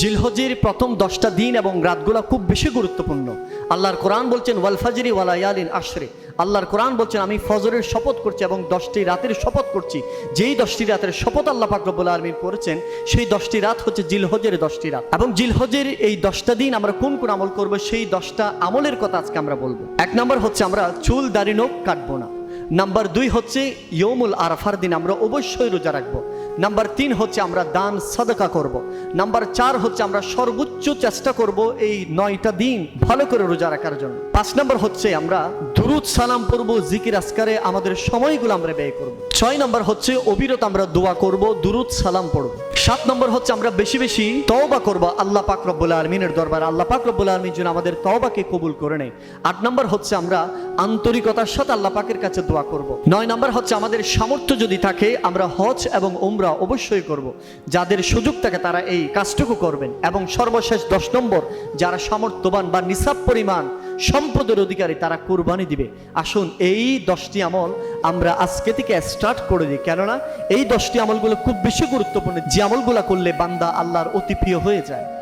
জিলহজের প্রথম দশটা দিন এবং রাতগুলো খুব বেশি গুরুত্বপূর্ণ। আল্লাহর কোরআন বলছেন, ওয়াল ফাজরি ওয়ালা ইয়ালিন আশরে। আল্লাহর কোরআন বলছেন, আমি ফজরের শপথ করছি এবং দশটি রাতের শপথ করছি। যেই দশটি রাতের শপথ আল্লাহ পাক রব্বুল আলমিন করেছেন সেই দশটি রাত হচ্ছে জিলহজের দশটি রাত। এবং জিলহজের এই দশটা দিন আমরা কোন কোন আমল করব, সেই দশটা আমলের কথা আজকে আমরা বলব। এক নম্বর হচ্ছে আমরা চুল দাড়ি, নখ কাটবো না। নাম্বার দুই হচ্ছে ইয়মুল আরাফার দিন আমরা অবশ্যই রোজা রাখব। নাম্বার তিন হচ্ছে আমরা দান সাদকা করব। নাম্বার চার হচ্ছে আমরা সর্বোচ্চ চেষ্টা করব এই নয়টা দিন ভালো করে রোজা রাখার জন্য। পাঁচ নম্বর হচ্ছে আমরা দুরুদ সালাম পড়ব, জিকির আসকারে আমাদের সময়গুলো আমরা ব্যয় করব। ছয় নম্বর হচ্ছে অবিরত আমরা দোয়া করব, দুরুদ সালাম পড়ব। সাত নম্বর হচ্ছে আমরা বেশি বেশি তওবা করব আল্লাহ পাক রব্বুল আলমিনের দরবার। আল্লাহ পাক রব্বুল আলমিন যেন আমাদের তওবাকে কবুল করে নেয়। আট নম্বর হচ্ছে আমরা আন্তরিকতার সাথে আল্লাহ পাকের কাছে দোয়া করব। নয় নম্বর হচ্ছে আমাদের সামর্থ্য যদি থাকে, আমরা হজ এবং উমরা অবশ্যই করব। যাদের সুযোগ থাকে তারা এই কাজটুকু করবেন। এবং সর্বশেষ দশ নম্বর, যারা সামর্থ্যবান বা নিসাব পরিমাণ সম্পদের অধিকারী, তারা কুরবানি দিবে। আসুন, এই দশটি আমল আমরা আজকে থেকে স্টার্ট করে দিই। কেননা, এই দশটি আমলগুলো খুব বেশি গুরুত্বপূর্ণ। যে আমলগুলো করলে বান্দা আল্লাহর অতি প্রিয় হয়ে যায়।